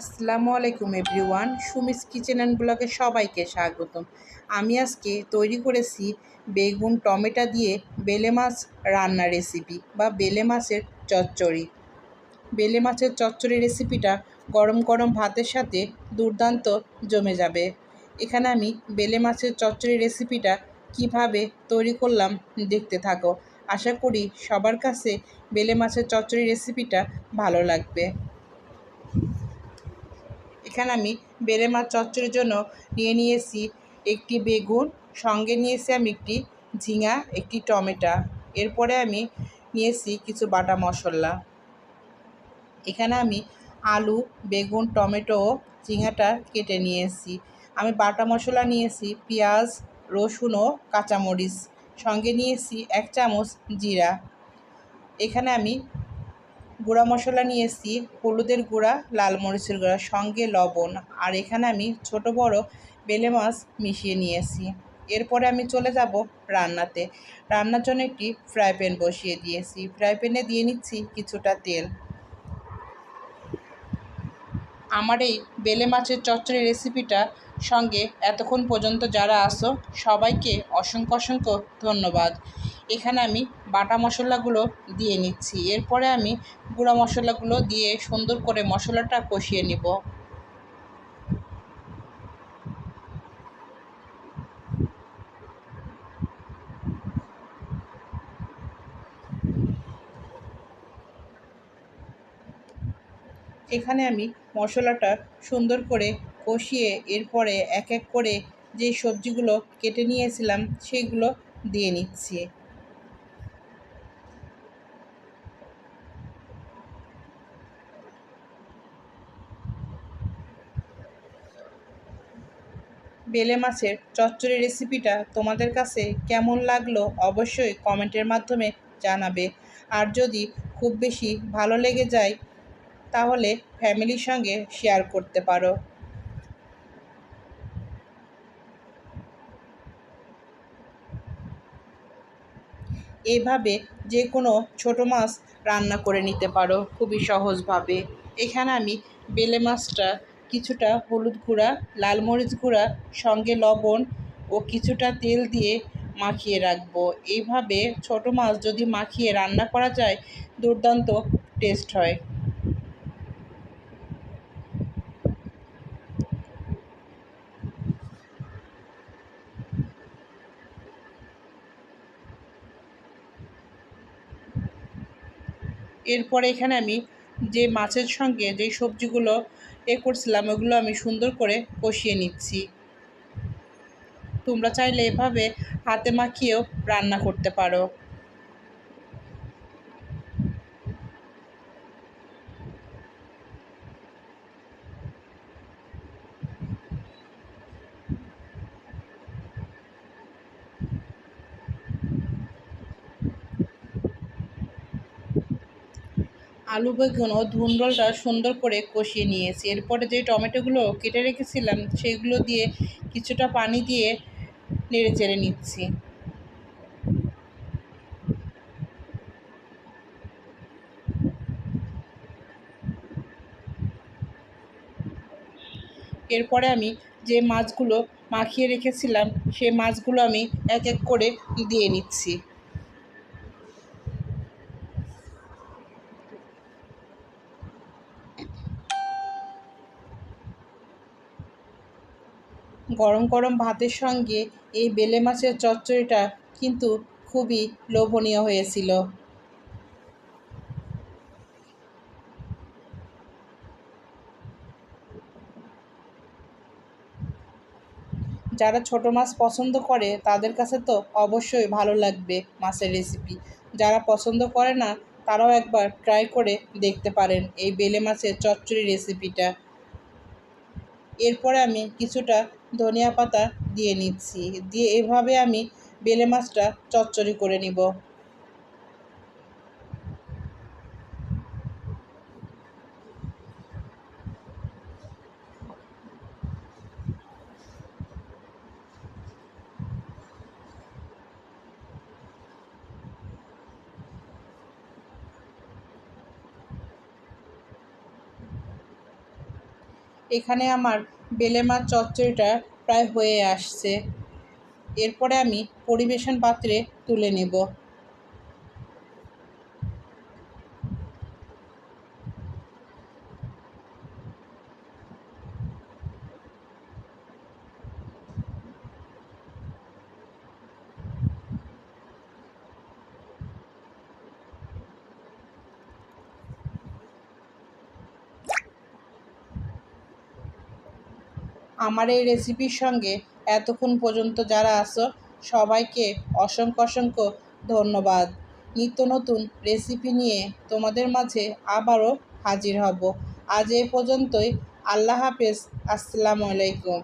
আসসালামু আলাইকুম everyone, Sumi's kitchen and ব্লগে সবাইকে স্বাগতম। আমি আজকে তৈরি করেছি বেগুন টমেটো দিয়ে বেলে মাছ রান্নার রেসিপি বা বেলে মাছের চচ্চড়ি। বেলে মাছের চচ্চড়ি রেসিপিটা গরম গরম ভাতের সাথে দুর্দান্ত জমে যাবে। এখানে আমি বেলে মাছের চচ্চড়ি রেসিপিটা কীভাবে তৈরি করলাম দেখতে থাকো। আশা করি সবার কাছে বেলে মাছের চচ্চড়ি রেসিপিটা ভালো লাগবে। এখানে আমি বেলে মাছ চচ্চড়ির জন্য নিয়ে নিয়েছি একটি বেগুন, সঙ্গে নিয়েছি আমি একটি ঝিঙা, একটি টমেটো। এরপরে আমি নিয়েছি কিছু বাটা মশলা। এখানে আমি আলু, বেগুন, টমেটো ও ঝিঙাটা কেটে নিয়েছি। আমি বাটা মশলা নিয়েছি পেঁয়াজ, রসুন ও কাঁচামরিচ। সঙ্গে নিয়েছি এক চামচ জিরা। এখানে আমি গুঁড়া মশলা নিয়েছি হলুদের গুঁড়া, লাল মরিচের গুঁড়া, সঙ্গে লবণ। আর এখানে আমি ছোট বড় বেলে মাছ মিশিয়ে নিয়েছি এরপরে আমি চলে যাব রান্নাতে। রান্নার জন্য একটি ফ্রাই প্যান বসিয়ে দিয়েছি। ফ্রাই প্যানে দিয়ে নিচ্ছি কিছুটা তেল। আমার এই বেলে মাছের চচ্চড়ি রেসিপিটা সঙ্গে এতক্ষণ পর্যন্ত যারা আসো সবাইকে অসংখ্য অসংখ্য ধন্যবাদ। এখানে আমি বাটা মশলাগুলো দিয়ে নিচ্ছি। এরপরে আমি গুঁড়া মশলাগুলো দিয়ে সুন্দর করে মশলাটা কষিয়ে নিব। এখানে আমি মশলাটা সুন্দর করে কষিয়ে এরপরে এক এক করে যে সবজিগুলো কেটে নিয়েছিলাম, সেইগুলো দিয়ে নিচ্ছি। বেলে মাছের চচ্চড়ি রেসিপিটা তোমাদের কাছে কেমন লাগল অবশ্যই কমেন্টের মাধ্যমে জানাবে। আর যদি খুব বেশি ভালো লেগে যায়, তাহলে ফ্যামিলির সঙ্গে শেয়ার করতে পারো। এভাবে যে কোনো ছোটো মাছ রান্না করে নিতে পারো খুবই সহজভাবে। এখানে আমি বেলে মাছটা কিছুটা হলুদ গুঁড়া, লাল মরিচ গুঁড়া, সঙ্গে লবণ ও কিছুটা তেল দিয়ে মাখিয়ে রাখব। এইভাবে ছোট মাছ যদি মাখিয়ে রান্না করা যায়, দুর্দান্ত টেস্ট হয়। এরপরে এখানে আমি যে মাছের সঙ্গে যে সবজিগুলো এ করছিলাম, ওগুলো আমি সুন্দর করে কষিয়ে নিচ্ছি। তোমরা চাইলে এভাবে হাতে মাখিয়েও রান্না করতে পারো। আলু বেগুন ও ধুন্দলটা সুন্দর করে কষিয়ে নিয়েছি। এরপরে যে টমেটোগুলো কেটে রেখেছিলাম, সেগুলো দিয়ে কিছুটা পানি দিয়ে নেড়ে চেড়ে নিচ্ছি। এরপরে আমি যে মাছগুলো মাখিয়ে রেখেছিলাম সেই মাছগুলো আমি এক এক করে দিয়ে নিচ্ছি। গরম গরম ভাতের সঙ্গে এই বেলে মাছের চচ্চড়িটা কিন্তু খুবই লোভনীয় হয়েছিল। যারা ছোট মাছ পছন্দ করে, তাদের কাছে তো অবশ্যই ভালো লাগবে মাছের রেসিপি যারা পছন্দ করে না, তারাও একবার ট্রাই করে দেখতে পারেন এই বেলে মাছের চচ্চড়ি রেসিপিটা এরপরে আমি কিছুটা ধনিয়া পাতা দিয়ে নিচ্ছি। দিয়ে এভাবে আমি বেলে মাছটা চচ্চড়ি করে নিব। এখানে আমার বেলে মাছ চচ্চড়িটা প্রায় হয়ে আসছে। এরপরে আমি পরিবেশন পাত্রে তুলে নেব। আমার এই রেসিপির সঙ্গে এতক্ষণ পর্যন্ত যারা আসো সবাইকে অসংখ্য অসংখ্য ধন্যবাদ। নিত্য নতুন রেসিপি নিয়ে তোমাদের মাঝে আবারও হাজির হব। আজ এ পর্যন্তই। আল্লাহ হাফেজ। আসসালামু আলাইকুম।